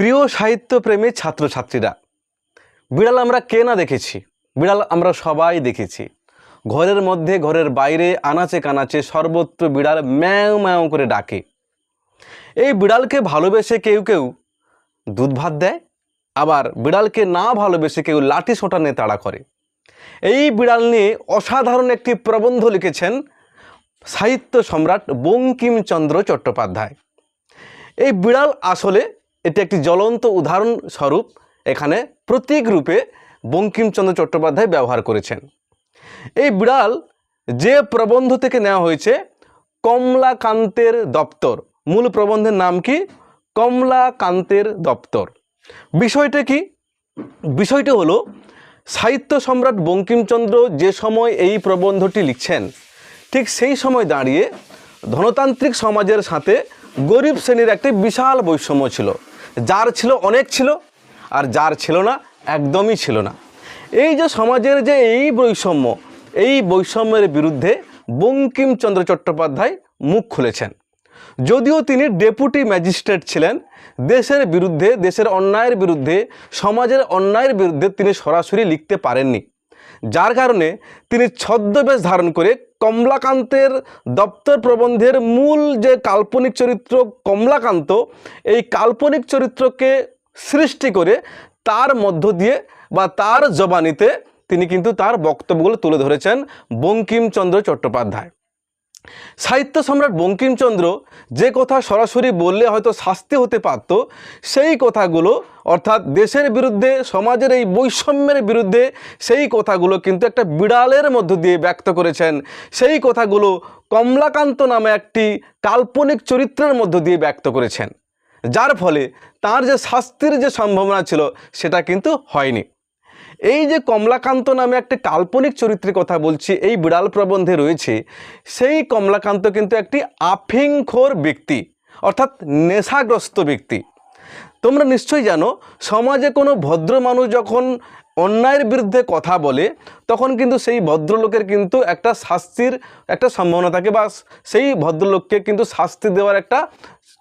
প্রিয় সাহিত্যপ্রেমী ছাত্রছাত্রীরা, বিড়াল আমরা কে না দেখেছি? বিড়াল আমরা সবাই দেখেছি। ঘরের মধ্যে, ঘরের বাইরে, আনাচে কানাচে সর্বত্র বিড়াল ম্যাও ম্যাও করে ডাকে। এই বিড়ালকে ভালোবেসে কেউ কেউ দুধ ভাত দেয়, আবার বিড়ালকে না ভালোবেসে কেউ লাঠি সোঁটা নিয়ে তাড়া করে। এই বিড়াল নিয়ে অসাধারণ একটি প্রবন্ধ লিখেছেন সাহিত্য সম্রাট বঙ্কিমচন্দ্র চট্টোপাধ্যায়। এই বিড়াল আসলে এটি একটি জ্বলন্ত উদাহরণ স্বরূপ। এখানে প্রতীক রূপে বঙ্কিমচন্দ্র চট্টোপাধ্যায় ব্যবহার করেছেন। এই বিড়াল যে প্রবন্ধ থেকে নেওয়া হয়েছে, কমলাকান্তের দপ্তর। মূল প্রবন্ধের নাম কি? কমলাকান্তের দপ্তর। বিষয়টা কি? বিষয়টি হলো, সাহিত্য সম্রাট বঙ্কিমচন্দ্র যে সময় এই প্রবন্ধটি লিখছেন, ঠিক সেই সময় দাঁড়িয়ে ধনতান্ত্রিক সমাজের সাথে গরিব শ্রেণির একটি বিশাল বৈষম্য ছিল। যার ছিল অনেক ছিল আর যার ছিল না, একদমই ছিল না। এই যে সমাজের যে এই বৈষম্য, এই বৈষম্যের বিরুদ্ধে বঙ্কিমচন্দ্র চট্টোপাধ্যায় মুখ খুলেছেন। যদিও তিনি ডেপুটি ম্যাজিস্ট্রেট ছিলেন, দেশের বিরুদ্ধে, দেশের অন্যায়ের বিরুদ্ধে, সমাজের অন্যায়ের বিরুদ্ধে তিনি সরাসরি লিখতে পারেননি। যার কারণে তিনি ছদ্মবেশ ধারণ করে কমলাকান্তের দপ্তর প্রবন্ধের মূল যে কাল্পনিক চরিত্র কমলাকান্ত, এই কাল্পনিক চরিত্রকে সৃষ্টি করে তার মধ্য দিয়ে বা তার জবানিতে তিনি কিন্তু তার বক্তব্যগুলো তুলে ধরেছেন বঙ্কিমচন্দ্র চট্টোপাধ্যায়। সাহিত্য সম্রাট বঙ্কিমচন্দ্র যে কথা সরাসরি বললে হয়তো শাস্তি হতে পারত, সেই কথাগুলো, অর্থাৎ দেশের বিরুদ্ধে, সমাজের এই বৈষম্যের বিরুদ্ধে, সেই কথাগুলো কিন্তু একটা বিড়ালের মধ্য দিয়ে ব্যক্ত করেছেন। সেই কথাগুলো কমলাকান্ত নামে একটি কাল্পনিক চরিত্রের মধ্য দিয়ে ব্যক্ত করেছেন। যার ফলে তার যে শাস্তির যে সম্ভাবনা ছিল, সেটা কিন্তু হয়নি। এই যে কমলাকান্ত নামে একটি কাল্পনিক চরিত্রের কথা বলছি, এই বিড়াল প্রবন্ধে রয়েছে, সেই কমলাকান্ত কিন্তু একটি আফিংখোর ব্যক্তি, অর্থাৎ নেশাগ্রস্ত ব্যক্তি। তোমরা নিশ্চয়ই জানো, সমাজে কোনো ভদ্র মানুষ যখন অন্যায়ের বিরুদ্ধে কথা বলে, তখন কিন্তু সেই ভদ্রলোকের কিন্তু একটা শাস্তির একটা সম্ভাবনা থাকে বা সেই ভদ্রলোককে কিন্তু শাস্তি দেওয়ার একটা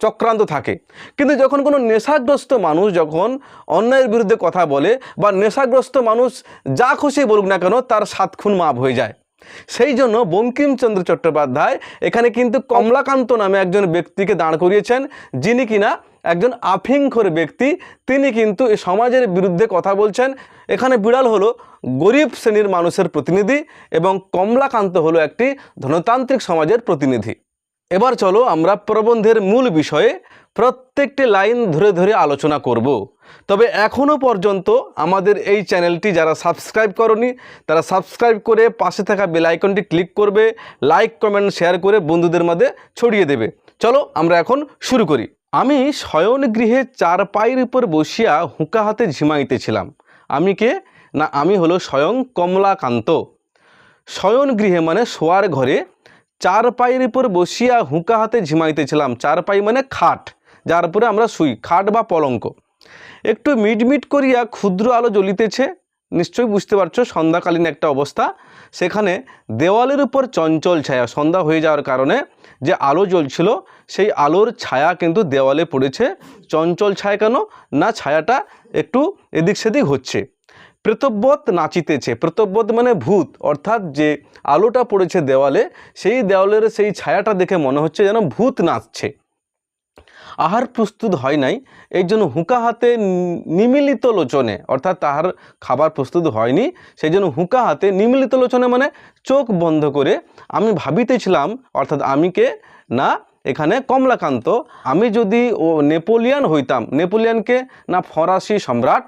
চক্রান্ত থাকে। কিন্তু যখন কোনো নেশাগ্রস্ত মানুষ যখন অন্যায়ের বিরুদ্ধে কথা বলে বা নেশাগ্রস্ত মানুষ যা খুশি বলুক না কেন, তার সাত খুন মাপ হয়ে যায়। সেই জন্য বঙ্কিমচন্দ্র চট্টোপাধ্যায় এখানে কিন্তু কমলাকান্ত নামে একজন ব্যক্তিকে দাঁড় করিয়েছেন, যিনি কিনা একজন আফিংখর ব্যক্তি। তিনি কিন্তু এই সমাজের বিরুদ্ধে কথা বলছেন। এখানে বিড়াল হলো গরিব শ্রেণির মানুষের প্রতিনিধি এবং কমলাকান্ত হলো একটি ধনতান্ত্রিক সমাজের প্রতিনিধি। এবার চলো আমরা প্রবন্ধের মূল বিষয়ে প্রত্যেকটি লাইন ধরে ধরে আলোচনা করব। তবে এখনও পর্যন্ত আমাদের এই চ্যানেলটি যারা সাবস্ক্রাইব করনি, তারা সাবস্ক্রাইব করে পাশে থাকা বেলাইকনটি ক্লিক করবে, লাইক, কমেন্ট, শেয়ার করে বন্ধুদের মধ্যে ছড়িয়ে দেবে। চলো আমরা এখন শুরু করি। আমি শয়ন গৃহে চার পায়ের উপর বসিয়া হুঁকা হাতে ঝিমাইতেছিলাম। আমি কে? না, আমি হলো স্বয়ং কমলাকান্ত। শয়ন গৃহে মানে শোয়ার ঘরে চার পায়ের উপর বসিয়া হুঁকা হাতে ঝিমাইতেছিলাম। চার পাই মানে খাট, যার উপরে আমরা শুই, খাট বা পলঙ্ক। একটু মিটমিট করিয়া ক্ষুদ্র আলো জ্বলিতেছে, নিশ্চয়ই বুঝতে পারছ সন্ধ্যাকালীন একটা অবস্থা। সেখানে দেওয়ালের উপর চঞ্চল ছায়া, সন্ধ্যা হয়ে যাওয়ার কারণে যে আলো জ্বলছিল, সেই আলোর ছায়া কিন্তু দেওয়ালে পড়েছে। চঞ্চল ছায়া কেন? না, ছায়াটা একটু এদিক সেদিক হচ্ছে। প্রেতব্বত নাচিতেছে। প্রেতব্বত মানে ভূত। অর্থাৎ যে আলোটা পড়েছে দেওয়ালে, সেই দেওয়ালের সেই ছায়াটা দেখে মনে হচ্ছে যেন ভূত নাচছে। আহার প্রস্তুত হয় নাই। এই জন্য হুঁকা হাতে নিমিলিত লোচনে, অর্থাৎ তাহার খাবার প্রস্তুত হয়নি, সেই জন্য হুঁকা হাতে নিমিলিত লোচনে মানে চোখ বন্ধ করে আমি ভাবিতেছিলাম, অর্থাৎ আমিকে না, এখানে কমলাকান্ত। আমি যদি ও নেপোলিয়ান হইতাম নেপোলিয়ানকে না ফরাসি সম্রাট,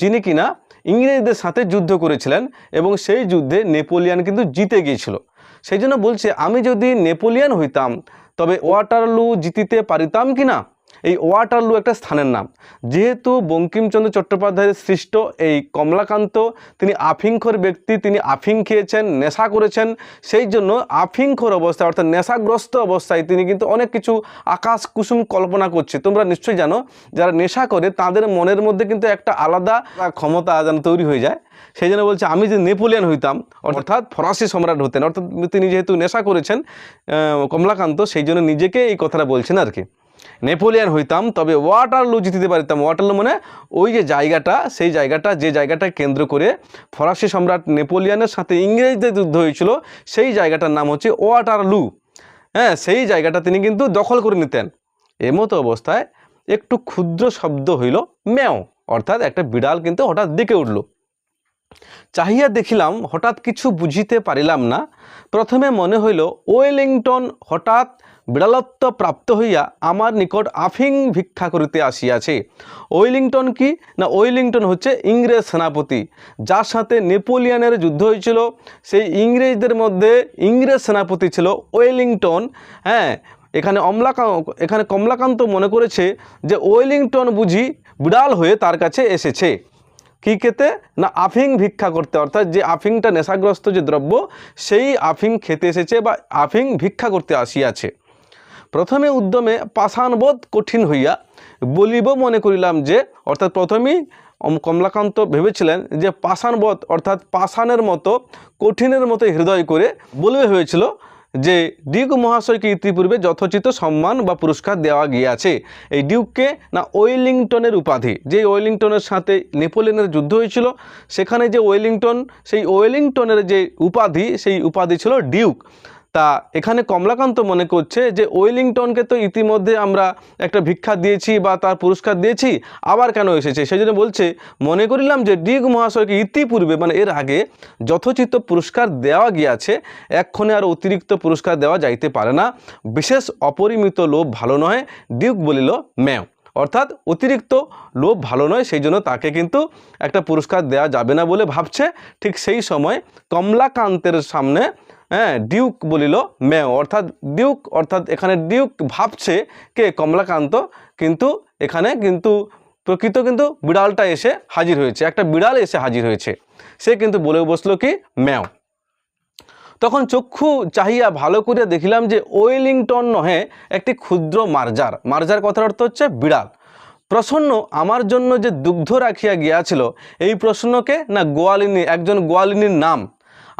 যিনি কিনা ইংরেজদের সাথে যুদ্ধ করেছিলেন এবং সেই যুদ্ধে নেপোলিয়ান কিন্তু জিতে গিয়েছিল। সেই জন্য বলছে, আমি যদি নেপোলিয়ান হইতাম, তবে ওয়াটারলু জিতিতে পারিতাম কি না এই ওয়াটারলু একটা স্থানের নাম। যেহেতু বঙ্কিমচন্দ্র চট্টোপাধ্যায়ের সৃষ্ট এই কমলাকান্ত, তিনি আফিংখোর ব্যক্তি, তিনি আফিং খেয়েছেন, নেশা করেছেন, সেই জন্য আফিংখর অবস্থায় অর্থাৎ নেশাগ্রস্ত অবস্থায় তিনি কিন্তু অনেক কিছু আকাশ কুসুম কল্পনা করছে। তোমরা নিশ্চয়ই জানো, যারা নেশা করে, তাদের মনের মধ্যে কিন্তু একটা আলাদা ক্ষমতা যেন তৈরি হয়ে যায়। সেই জন্য বলছে, আমি যদি নেপোলিয়ান হইতাম, অর্থাৎ ফরাসি সম্রাট হতেন, অর্থাৎ তিনি যেহেতু নেশা করেছেন কমলাকান্ত, সেই জন্য নিজেকে এই কথাটা বলছেন আর কি নেপোলিয়ান হইতাম, তবে ওয়াটারলু জিতিতে পারতাম। ওয়াটারলু মানে ওই যে জায়গাটা, সেই জায়গাটা, যে জায়গাটা কেন্দ্র করে ফরাসি সম্রাট নেপোলিয়ানের সাথে ইংরেজদের যুদ্ধ হয়েছিল, সেই জায়গাটার নাম হচ্ছে ওয়াটারলু। হ্যাঁ সেই জায়গাটা তিনি কিন্তু দখল করে নিতেন। এমতো অবস্থায় একটু ক্ষুদ্র শব্দ হইল ম্যাও, অর্থাৎ একটা বিড়াল কিন্তু হঠাৎ দিকে উঠল। চাহিয়া দেখিলাম, হঠাৎ কিছু বুঝিতে পারিলাম না। প্রথমে মনে হইল ওয়েলিংটন হঠাৎ বিড়ালত্ব প্রাপ্ত হইয়া আমার নিকট আফিং ভিক্ষা করিতে আসিয়াছে। ওয়েলিংটন কি? না, ওয়েলিংটন হচ্ছে ইংরেজ সেনাপতি, যার সাথে নেপোলিয়ানের যুদ্ধ হয়েছিল। সেই ইংরেজদের মধ্যে ইংরেজ সেনাপতি ছিল ওয়েলিংটন। হ্যাঁ এখানে অমলাকা, এখানে কমলাকান্ত মনে করেছে যে ওয়েলিংটন বুঝি বিড়াল হয়ে তার কাছে এসেছে। কি খেতে? না, আফিং ভিক্ষা করতে, অর্থাৎ যে আফিংটা নেশাগ্রস্ত যে দ্রব্য, সেই আফিং খেতে এসেছে বা আফিং ভিক্ষা করতে আসিয়াছে। প্রথমে উদ্যমে পাষাণবোধ কঠিন হইয়া বলিব মনে করিলাম যে, অর্থাৎ প্রথমেই কমলাকান্ত ভেবেছিলেন যে পাষাণবোধ অর্থাৎ পাষাণের মতো কঠিনের মতো হৃদয় করে বলবে হয়েছিল যে, ডিউক মহাশয়কে ইতিপূর্বে যথোচিত সম্মান বা পুরস্কার দেওয়া গিয়াছে। এই ডিউককে না ওয়েলিংটনের উপাধি। যে ওয়েলিংটনের সাথে নেপোলিয়নের যুদ্ধ হয়েছিল, সেখানে যে ওয়েলিংটন, সেই ওয়েলিংটনের যে উপাধি, সেই উপাধি ছিল ডিউক। তা এখানে কমলাকান্ত মনে করছে যে ওয়েলিংটনকে তো ইতিমধ্যে আমরা একটা ভিক্ষা দিয়েছি বা তার পুরস্কার দিয়েছি, আবার কেন এসেছে? সেই জন্য বলছে, মনে করিলাম যে ডিগ মহাশয়কে ইতিপূর্বে মানে এর আগে যথোচিত পুরস্কার দেওয়া গিয়াছে, এক্ষণে আর অতিরিক্ত পুরস্কার দেওয়া যাইতে পারে না। বিশেষ অপরিমিত লোভ ভালো নয় ডিউক বলিল, ম্যাও। অর্থাৎ অতিরিক্ত লোভ ভালো নয়, সেই জন্য তাকে কিন্তু একটা পুরস্কার দেওয়া যাবে না বলে ভাবছে। ঠিক সেই সময় কমলাকান্তের সামনে হ্যাঁ ডিউক বলিল মেয় অর্থাৎ ডিউক, অর্থাৎ এখানে ডিউক ভাবছে কে? কমলাকান্ত। কিন্তু এখানে কিন্তু প্রকৃত কিন্তু বিড়ালটা এসে হাজির হয়েছে, একটা বিড়াল এসে হাজির হয়েছে। সে কিন্তু বলে বসল কি? ম্যাও তখন চক্ষু চাহিয়া ভালো করে দেখিলাম যে ওয়েলিংটন নহে একটি ক্ষুদ্র মার্জার। মার্জার কথার অর্থ হচ্ছে বিড়াল। প্রসন্ন আমার জন্য যে দুগ্ধ রাখিয়া গিয়াছিল, এই প্রসন্নকে না গোয়ালিনী, একজন গোয়ালিনীর নাম।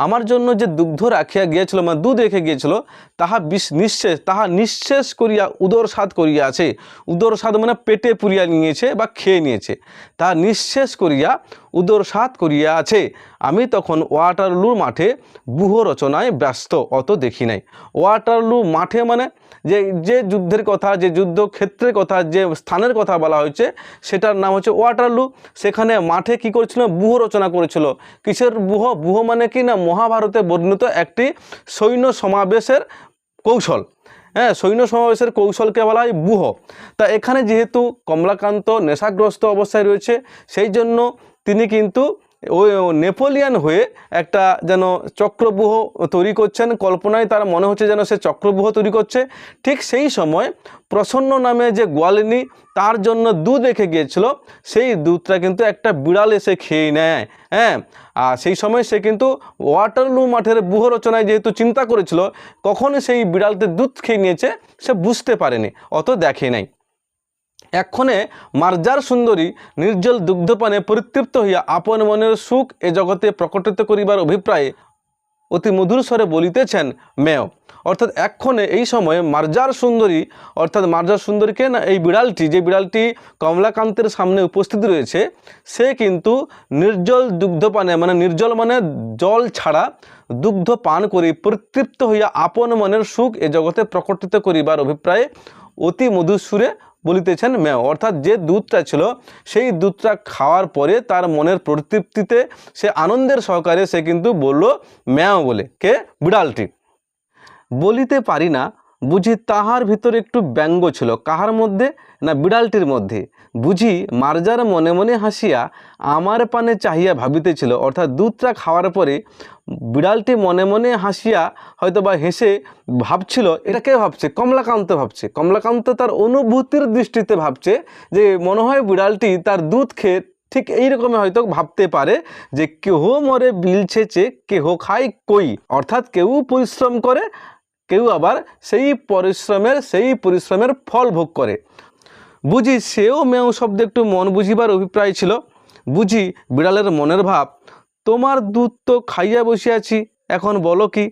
আমার জন্য যে দুগ্ধ রাখিয়া গিয়েছিল মানে দুধ রেখে গিয়েছিল, তাহা নিঃশেষ তাহা নিঃশেষ করিয়া উদর স্বাদ করিয়াছে। উদর স্বাদ মানে পেটে পুরিয়া নিয়েছে বা খেয়ে নিয়েছে। তাহা নিঃশেষ করিয়া উদর স্বাদ করিয়া আছে। আমি তখন ওয়াটারলুর মাঠে বুহ রচনায় ব্যস্ত, অত দেখি নাই। ওয়াটারলু মাঠে মানে যে যে যুদ্ধের কথা, যে যুদ্ধক্ষেত্রের কথা, যে স্থানের কথা বলা হয়েছে, সেটার নাম হচ্ছে ওয়াটারলু। সেখানে মাঠে কি করেছিল? বুহ রচনা করেছিল। কিসের বুহ? বুহ মানে কি না? মহাভারতে বর্ণিত একটি সৈন্য সমাবেশের কৌশল। হ্যাঁ সৈন্য সমাবেশের কৌশলকে বলা হয় বুহ। তা এখানে যেহেতু কমলাকান্ত নেশাগ্রস্ত অবস্থায় রয়েছে, সেই জন্য তিনি কিন্তু ওই নেপোলিয়ান হয়ে একটা যেন চক্রব্যূহ তৈরি করছেন। কল্পনায় তার মনে হচ্ছে যেন সে চক্রব্যূহ তৈরি করছে। ঠিক সেই সময় প্রসন্ন নামে যে গোয়ালিনী তার জন্য দুধ রেখে গিয়েছিল, সেই দুধটা কিন্তু একটা বিড়াল এসে খেয়ে নেয়। হ্যাঁ আর সেই সময় সে কিন্তু ওয়াটারলু মাঠের বুহ রচনায় যেহেতু চিন্তা করেছিল, কখন সেই বিড়ালতে দুধ খেয়ে নিয়েছে সে বুঝতে পারেনি, অত দেখে নাই। এক্ষণে মার্জার সুন্দরী নির্জল দুগ্ধপানে পরিতৃপ্ত হইয়া আপন মনের সুখ এ জগতে প্রকটিত করিবার অভিপ্রায়ে অতি মধুর স্বরে বলিতেছেন মেয় অর্থাৎ এক্ষণে এই সময়ে মার্জার সুন্দরী, অর্থাৎ মার্জার সুন্দরীকে না এই বিড়ালটি, যে বিড়ালটি কমলাকান্তের সামনে উপস্থিত রয়েছে, সে কিন্তু নির্জল দুগ্ধপানে মানে নির্জল মানে জল ছাড়া দুগ্ধ পান করি পরিতৃপ্ত হইয়া আপন মনের সুখ এ জগতে প্রকটিত করিবার অভিপ্রায়ে অতি মধুর সুরে বলিতেছেন মেয় অর্থাৎ যে দুধটা ছিল, সেই দুধটা খাওয়ার পরে তার মনের প্রতৃপ্তিতে সে আনন্দের সহকারে সে কিন্তু বলল, ম্যাও বলে। কে? বিড়ালটি। বলিতে পারি না, বুঝি তাহার ভিতরে একটু ব্যঙ্গ ছিল। কাহার মধ্যে? না বিড়ালটির মধ্যে। বুঝি মার্জার মনে মনে হাসিয়া আমার পানে চাহিয়া ভাবিতেছিল, অর্থাৎ দুধটা খাওয়ার পরে বিড়ালটি মনে মনে হাসিয়া হয়তো বা হেসে ভাবছিল, এটা কে ভাবছে? কমলাকান্ত ভাবছে। কমলাকান্ত তার অনুভূতির দৃষ্টিতে ভাবছে যে, মনে হয় বিড়ালটি তার দুধ খেয়ে ঠিক এইরকমই হয়তো ভাবতে পারে যে, কেহ মরে বিল ছেচে, কেহ খায় কই? অর্থাৎ কেউ পরিশ্রম করে, কেউ আবার সেই পরিশ্রমের সেই পরিশ্রমের ফল ভোগ করে। বুঝি সেও মেয় শব্দে একটু মন বুঝিবার অভিপ্রায় ছিল। বুঝি বিড়ালের মনের ভাব, তোমার দুধ তো খাইয়া বসিয়াছি, এখন বলো কি?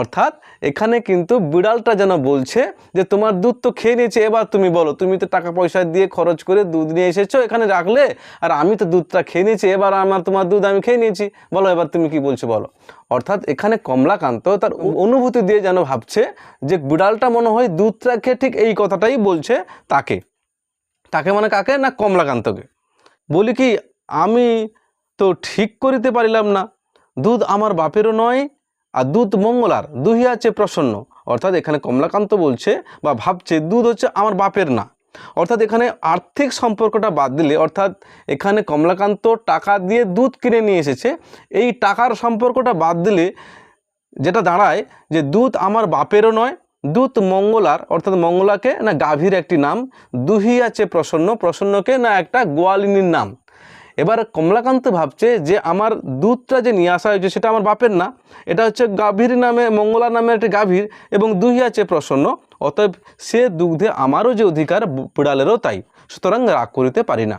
অর্থাৎ এখানে কিন্তু বিড়ালটা যেন বলছে যে, তোমার দুধ তো খেয়ে নিয়েছে, এবার তুমি বলো, তুমি তো টাকা পয়সা দিয়ে খরচ করে দুধ নিয়ে এসেছ, এখানে রাখলে, আর আমি তো দুধটা খেয়ে নিয়েছি, এবার আমার তোমার দুধ আমি খেয়ে নিয়েছি। বলো, এবার তুমি কি বলছো, বলো। অর্থাৎ এখানে কমলাকান্ত তার অনুভূতি দিয়ে যেন ভাবছে যে, বিড়ালটা মনে হয় দুধটা খেয়ে ঠিক এই কথাটাই বলছে তাকে। তাকে মানে কাকে না কমলাকান্তকে? বলি কি, আমি তো ঠিক করিতে পারিলাম না। দুধ আমার বাপেরও নয় আর দুধ মঙ্গলার দুহি আছে প্রসন্ন। অর্থাৎ এখানে কমলাকান্ত বলছে বা ভাবছে দুধ হচ্ছে আমার বাপের না। অর্থাৎ এখানে আর্থিক সম্পর্কটা বাদ দিলে, অর্থাৎ এখানে কমলাকান্ত টাকা দিয়ে দুধ কিনে নিয়ে এসেছে, এই টাকার সম্পর্কটা বাদ দিলে যেটা দাঁড়ায় যে দুধ আমার বাপেরও নয় দুধ মঙ্গলার, অর্থাৎ মঙ্গলাকে না গাভীর একটি নাম দুহি আছে প্রসন্ন, প্রসন্নকে না একটা গোয়ালিনীর নাম। এবার কমলাকান্ত ভাবছে যে আমার দুধটা যে নিয়ে আসা হয়েছে সেটা আমার বাপের না, এটা হচ্ছে গাভীর নামে মঙ্গলা নামে একটি গাভীর এবং দুহি আছে প্রসন্ন, অতএব সে দুগ্ধে আমারও যে অধিকার বিড়ালেরও তাই। সুতরাং রাগ করিতে পারি না।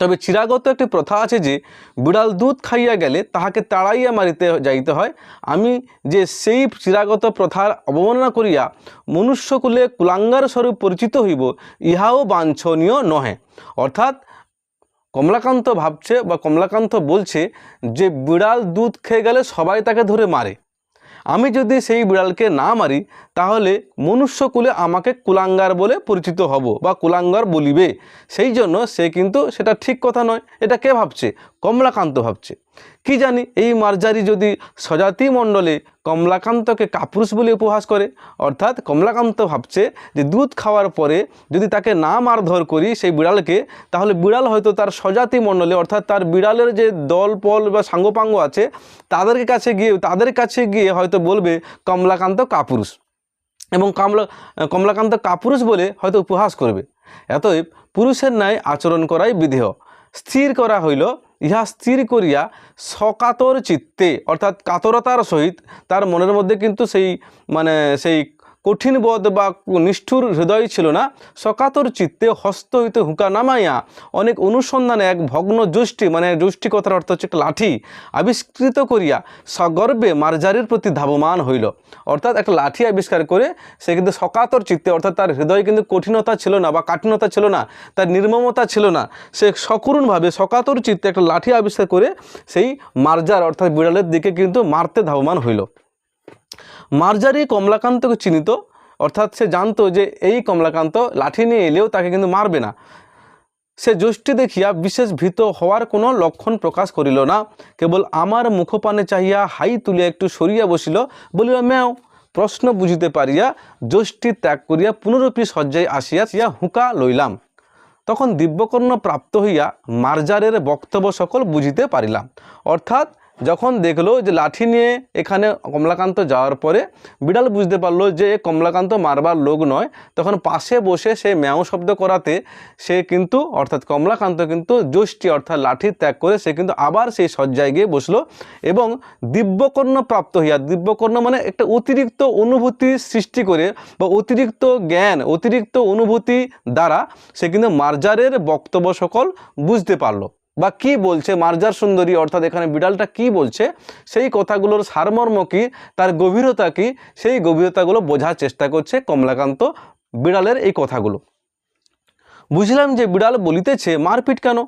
তবে চিরাগত একটি প্রথা আছে যে, বিড়াল দুধ খাইয়া গেলে তাহাকে তাড়াইয়া মারিতে যাইতে হয়। আমি যে সেই চিরাগত প্রথার অবমাননা করিয়া মনুষ্যকুলে কুলাঙ্গার স্বরূপ পরিচিত হইব, ইহাও বাঞ্ছনীয় নহে। অর্থাৎ, কমলাকান্ত ভাবছে বা কমলাকান্ত বলছে যে, বিড়াল দুধ খেয়ে গেলে সবাই তাকে ধরে মারে। আমি যদি সেই বিড়ালকে না মারি তাহলে মনুষ্যকুলে আমাকে কুলাঙ্গার বলে পরিচিত হব বা কুলাঙ্গার বলিবে। সেই জন্য সে কিন্তু সেটা ঠিক কথা নয়। এটা কে ভাবছে? কমলাকান্ত ভাবছে। কি জানি, এই মার্জারি যদি স্বজাতি মণ্ডলে কমলাকান্তকে কাপুরুষ বলে উপহাস করে, অর্থাৎ কমলাকান্ত ভাবছে যে দুধ খাওয়ার পরে যদি তাকে না মারধর করি সেই বিড়ালকে, তাহলে বিড়াল হয়তো তার স্বজাতি মণ্ডলে, অর্থাৎ তার বিড়ালের যে দল পল বা সাঙ্গপাঙ্গ আছে, তাদের কাছে গিয়ে, তাদের কাছে গিয়ে হয়তো বলবে, কমলাকান্ত কাপুরুষ। এবং কমলা, কমলাকান্ত কাপুরুষ বলে হয়তো উপহাস করবে। এতএব পুরুষের ন্যায় আচরণ করাই বিধেয়। স্থির করা হইল, ইহা স্থির করিয়া সকাতর চিত্তে, অর্থাৎ কাতরতার সহিত তার মনের মধ্যে কিন্তু সেই মানে সেই কঠিন বোধ বা নিষ্ঠুর হৃদয় ছিল না। সকাতর চিত্তে হস্ত হইতে হুঁকা নামাইয়া অনেক অনুসন্ধানে এক ভগ্ন যষ্টি মানে যষ্টি কথার অর্থ হচ্ছে একটা লাঠি, আবিষ্কৃত করিয়া সগর্বে মার্জারির প্রতি ধাবমান হইল। অর্থাৎ একটা লাঠি আবিষ্কার করে সে কিন্তু সকাতর চিত্তে, অর্থাৎ তার হৃদয়ে কিন্তু কঠিনতা ছিল না বা কাঠিনতা ছিল না, তার নির্মমতা ছিল না, সে সকরুণভাবে সকাতর চিত্তে একটা লাঠি আবিষ্কার করে সেই মার্জার, অর্থাৎ বিড়ালের দিকে কিন্তু মারতে ধাবমান হইল। মার্জারি কমলাকান্তকে চিনিত অর্থাৎ সে জানতো যে এই কমলাকান্ত লাঠি নিয়ে এলেও তাকে কিন্তু মারবে না। সে যষ্টি দেখিয়া বিশেষ ভীত হওয়ার কোনো লক্ষণ প্রকাশ করিল না। কেবল আমার মুখপানে চাহিয়া হাই তুলিয়া একটু সরিয়া বসিল, বলিল, ম্যাও, প্রশ্ন বুঝিতে পারিয়া যষ্টি ত্যাগ করিয়া পুনরূপী শয্যায় আসিয়া সিয়া হুঁকা লইলাম। তখন দিব্যকর্ণ প্রাপ্ত হইয়া মার্জারের বক্তব্য সকল বুঝিতে পারিলাম। অর্থাৎ যখন দেখল যে লাঠি নিয়ে এখানে কমলাকান্ত যাওয়ার পরে বিড়াল বুঝতে পারল যে কমলাকান্ত মারবার লোক নয়, তখন পাশে বসে সে ম্যাও শব্দ করাতে সে কিন্তু, অর্থাৎ কমলাকান্ত কিন্তু যষ্টি, অর্থাৎ লাঠি ত্যাগ করে সে কিন্তু আবার সেই শয্যায় গিয়ে বসল এবং দিব্যকর্ণ প্রাপ্ত হইয়া, দিব্যকর্ণ মানে একটা অতিরিক্ত অনুভূতি সৃষ্টি করে বা অতিরিক্ত জ্ঞান, অতিরিক্ত অনুভূতি দ্বারা সে কিন্তু মার্জারের বক্তব্য সকল বুঝতে পারল। বা কি বলছে? মার্জার সুন্দরী, অর্থাৎ এখানে বিড়ালটা কি বলছে? সেই কথাগুলোর সারমর্ম কি? তার গভীরতা কি? সেই গভীরতাগুলো বোঝার চেষ্টা করছে কমলাকান্ত বিড়ালের এই কথাগুলো। বুঝলাম যে বিড়াল বলিতেছে, মারপিট কেন?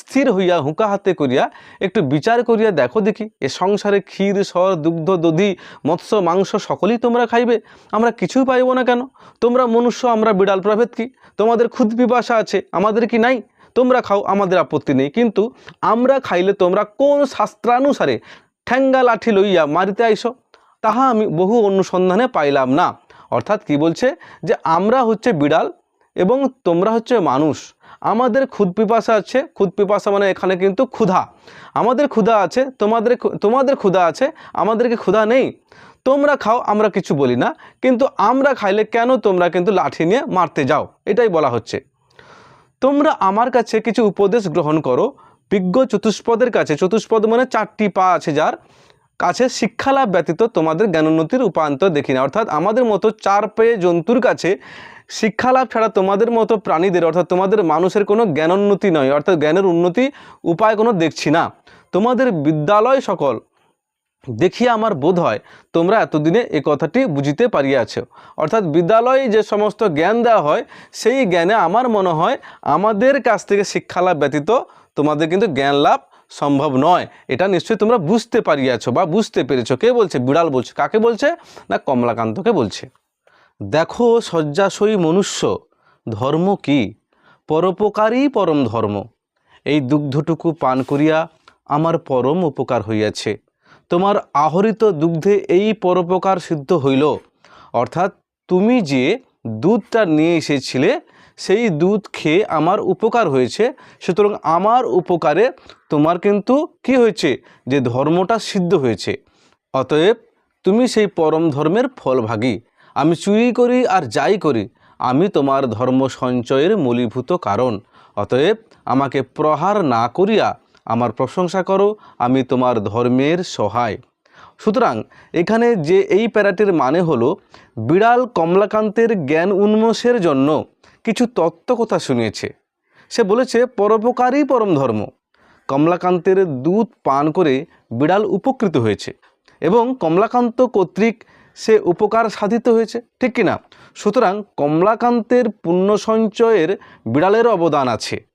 স্থির হইয়া হুঁকা হাতে করিয়া একটু বিচার করিয়া দেখো দেখি, এ সংসারে ক্ষীর সর দুগ্ধ, দধি, মৎস্য, মাংস সকলেই তোমরা খাইবে। আমরা কিছুই পাইব না কেন? তোমরা মনুষ্য, আমরা বিড়াল প্রভেদ কি তোমাদের ক্ষুদ পিপাসা আছে, আমাদের কি নাই? তোমরা খাও, আমাদের আপত্তি নেই। কিন্তু আমরা খাইলে তোমরা কোন শাস্ত্রানুসারে ঠ্যাঙ্গা লাঠি লইয়া মারিতে আইসো? তাহা আমি বহু অনুসন্ধানে পাইলাম না। অর্থাৎ কি বলছে? যে আমরা হচ্ছে বিড়াল এবং তোমরা হচ্ছে মানুষ। আমাদের ক্ষুদ পিপাসা আছে ক্ষুদ পিপাসা মানে এখানে কিন্তু ক্ষুধা। আমাদের ক্ষুধা আছে, তোমাদের তোমাদের ক্ষুধা আছে, আমাদেরকে ক্ষুধা নেই। তোমরা খাও, আমরা কিছু বলি না। কিন্তু আমরা খাইলে কেন তোমরা কিন্তু লাঠি নিয়ে মারতে যাও? এটাই বলা হচ্ছে। তোমরা আমার কাছে কিছু উপদেশ গ্রহণ করো। বিজ্ঞ চতুষ্পদের কাছে, চতুষ্পদ মানে চারটি পা আছে যার কাছে শিক্ষালাভ ব্যতীত তোমাদের জ্ঞানোন্নতির উপান্তর দেখি না। অর্থাৎ আমাদের মতো চার পেয়ে জন্তুর কাছে শিক্ষালাভ ছাড়া তোমাদের মতো প্রাণীদের, অর্থাৎ তোমাদের মানুষের কোনো জ্ঞানোন্নতি নয়, অর্থাৎ জ্ঞানের উন্নতি উপায় কোনো দেখছি না। তোমাদের বিদ্যালয় সকল দেখিয়া আমার বোধ হয় তোমরা এতদিনে এ কথাটি বুঝিতে পারিয়াছ। অর্থাৎ বিদ্যালয়ে যে সমস্ত জ্ঞান দেওয়া হয়, সেই জ্ঞানে আমার মনে হয় আমাদের কাছ থেকে শিক্ষা লাভ ব্যতীত তোমাদের কিন্তু জ্ঞান লাভ সম্ভব নয়। এটা নিশ্চয়ই তোমরা বুঝতে পারিয়াছো বা বুঝতে পেরেছ। কে বলছে? বিড়াল বলছে। কাকে বলছে? না, কমলাকান্তকে বলছে। দেখো শয্যাশয়ী মনুষ্য, ধর্ম কি? পরোপকারই পরম ধর্ম। এই দুগ্ধটুকু পান করিয়া আমার পরম উপকার হইয়াছে। তোমার আহরিত দুগ্ধে এই পরোপকার সিদ্ধ হইল। অর্থাৎ তুমি যে দুধটা নিয়ে এসেছিলে, সেই দুধ খেয়ে আমার উপকার হয়েছে। সুতরাং আমার উপকারে তোমার কিন্তু কি হয়েছে? যে ধর্মটা সিদ্ধ হয়েছে। অতএব তুমি সেই পরম ধর্মের ফলভাগী। আমি চুরি করি আর যাই করি, আমি তোমার ধর্ম সঞ্চয়ের মূলীভূত কারণ। অতএব আমাকে প্রহার না করিয়া আমার প্রশংসা করো, আমি তোমার ধর্মের সহায়। সুতরাং এখানে যে এই প্যারাটির মানে হলো, বিড়াল কমলাকান্তের জ্ঞান উন্মোষের জন্য কিছু তত্ত্ব কথা শুনিয়েছে। সে বলেছে, পরোপকারই পরম ধর্ম। কমলাকান্তের দুধ পান করে বিড়াল উপকৃত হয়েছে এবং কমলাকান্ত কর্তৃক সে উপকার সাধিত হয়েছে। ঠিক কি না? সুতরাং কমলাকান্তের পুণ্য সঞ্চয়ের বিড়ালের অবদান আছে।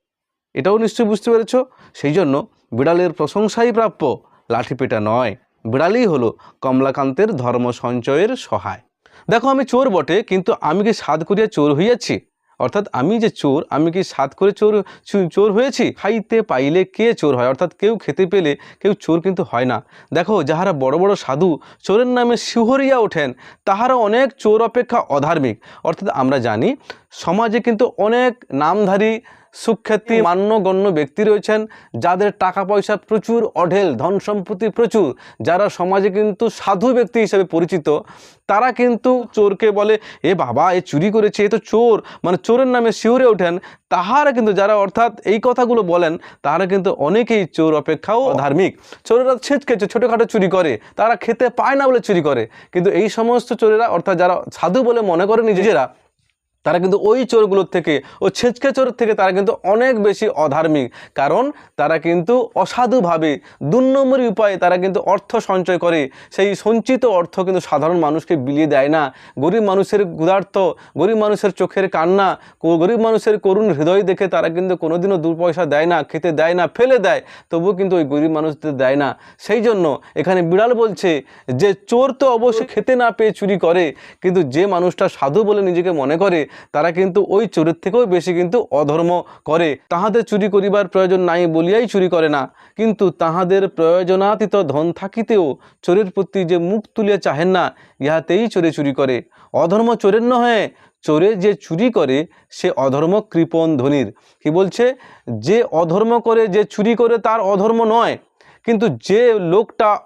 এটাও নিশ্চয়ই বুঝতে পেরেছ। সেই জন্য বিড়ালের প্রশংসাই প্রাপ্য, লাঠিপেটা নয়। বিড়ালই হলো কমলাকান্তের ধর্ম সঞ্চয়ের সহায়। দেখো আমি চোর বটে, কিন্তু আমি কি সাধ করিয়া চোর হইয়াছি? অর্থাৎ আমি যে চোর, আমি কি সাধ করে চোর চোর হয়েছি? খাইতে পাইলে কে চোর হয়? অর্থাৎ কেউ খেতে পেলে কেউ চোর কিন্তু হয় না। দেখো, যাহারা বড় বড় সাধু, চোরের নামে শিহরিয়া ওঠেন তাহারা অনেক চোর অপেক্ষা অধার্মিক। অর্থাৎ আমরা জানি, সমাজে কিন্তু অনেক নামধারী সুখ্যাতি মান্যগণ্য ব্যক্তি রয়েছেন, যাদের টাকা পয়সা প্রচুর, অঢেল ধন সম্পত্তি প্রচুর, যারা সমাজে কিন্তু সাধু ব্যক্তি হিসেবে পরিচিত, তারা কিন্তু চোরকে বলে, এ বাবা, এ চুরি করেছে, এ তো চোর। মানে চোরের নামে শিউরে ওঠেন, তাহারা কিন্তু যারা অর্থাৎ এই কথাগুলো বলেন তারা কিন্তু অনেকেই চোর অপেক্ষাও ধার্মিক। চোরেরা ছিটকেছে ছোটোখাটো চুরি করে, তারা খেতে পায় না বলে চুরি করে। কিন্তু এই সমস্ত চোরেরা, অর্থাৎ যারা সাধু বলে মনে করে নিজেরা তারা কিন্তু ওই চোরগুলোর থেকে, ও ছেচকে চোরের থেকে তারা কিন্তু অনেক বেশি অধার্মিক। কারণ তারা কিন্তু অসাধুভাবে দু নম্বরী উপায়ে তারা কিন্তু অর্থ সঞ্চয় করে। সেই সঞ্চিত অর্থ কিন্তু সাধারণ মানুষকে বিলিয়ে দেয় না। গরিব মানুষের ক্ষুধার্ত, গরিব মানুষের চোখের কান্না গরিব মানুষের করুণ হৃদয় দেখে তারা কিন্তু কোনোদিনও দু পয়সা দেয় না, খেতে দেয় না, ফেলে দেয়। তবুও কিন্তু ওই গরিব মানুষদের দেয় না। সেই জন্য এখানে বিড়াল বলছে যে, চোর তো অবশ্যই খেতে না পেয়ে চুরি করে, কিন্তু যে মানুষটা সাধু বলে নিজেকে মনে করে তারা কিন্তু ওই চোরের থেকেও বেশি কিন্তু অধর্ম করে। তাহাদের চুরি করিবার প্রয়োজন নাই বলিয়াই চুরি করে না। কিন্তু তাহাদের প্রয়োজনাতীত ধন থাকিতেও চোরের প্রতি যে মুখ তুলিয়া চাহেন না, ইহাতেই চোরে চুরি করে। অধর্ম চোরের নহে, চোরে যে চুরি করে, সে অধর্ম কৃপণ ধনির। কি বলছে? যে অধর্ম করে, যে চুরি করে, তার অধর্ম নয়। কিন্তু যে লোকটা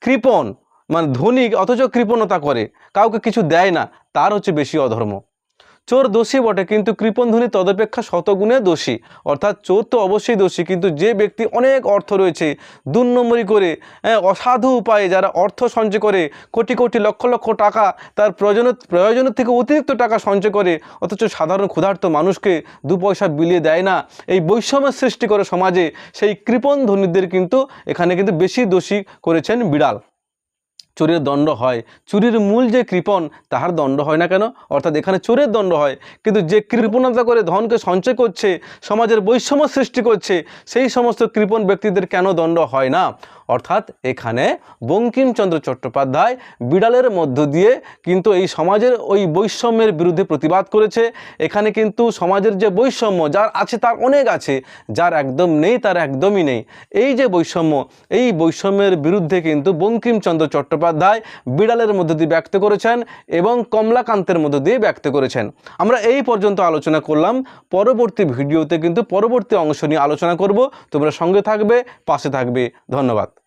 কৃপণ মানে ধনী, অথচ কৃপণতা করে, কাউকে কিছু দেয় না, তার হচ্ছে বেশি অধর্ম। চোর দোষী বটে, কিন্তু কৃপণধ্বনি তদপেক্ষা শতগুণে দোষী। অর্থাৎ চোর তো অবশ্যই দোষী, কিন্তু যে ব্যক্তি অনেক অর্থ রয়েছে দু নম্বরই করে অসাধু উপায়ে যারা অর্থ সঞ্চয় করে, কোটি কোটি লক্ষ লক্ষ টাকা তার প্রয়োজন প্রয়োজনের থেকে অতিরিক্ত টাকা সঞ্চয় করে, অথচ সাধারণ ক্ষুধার্ত মানুষকে দু পয়সা বিলিয়ে দেয় না। এই বৈষম্যের সৃষ্টি করে সমাজে সেই কৃপণ ধনীদের কিন্তু এখানে কিন্তু বেশি দোষী করেছেন বিড়াল। চোরের দণ্ড হয়। চুরির মূল যে কৃপণ, তাহার দণ্ড হয় না কেন? অর্থাৎ এখানে চোরের দণ্ড হয়। কিন্তু যে কৃপণতা করে ধনকে সঞ্চয় করছে, সমাজের বৈষম্য সৃষ্টি করছে, সেই সমস্ত কৃপণ ব্যক্তিদের কেন দণ্ড হয় না? অর্থাৎ এখানে বঙ্কিমচন্দ্র চট্টোপাধ্যায় বিড়ালের মধ্য দিয়ে কিন্তু এই সমাজের ওই বৈষম্যের বিরুদ্ধে প্রতিবাদ করেছে। এখানে কিন্তু সমাজের যে বৈষম্য, যার আছে তার অনেক আছে, যার একদম নেই তার একদমই নেই। এই যে বৈষম্য, এই বৈষম্যের বিরুদ্ধে কিন্তু বঙ্কিমচন্দ্র চট্টোপাধ্যায় বিড়ালের মধ্য দিয়ে ব্যক্ত করেছেন এবং কমলাকান্তের মধ্য দিয়ে ব্যক্ত করেছেন। আমরা এই পর্যন্ত আলোচনা করলাম। পরবর্তী ভিডিওতে কিন্তু পরবর্তী অংশ নিয়ে আলোচনা করব। তোমরা সঙ্গে থাকবে, পাশে থাকবে। ধন্যবাদ।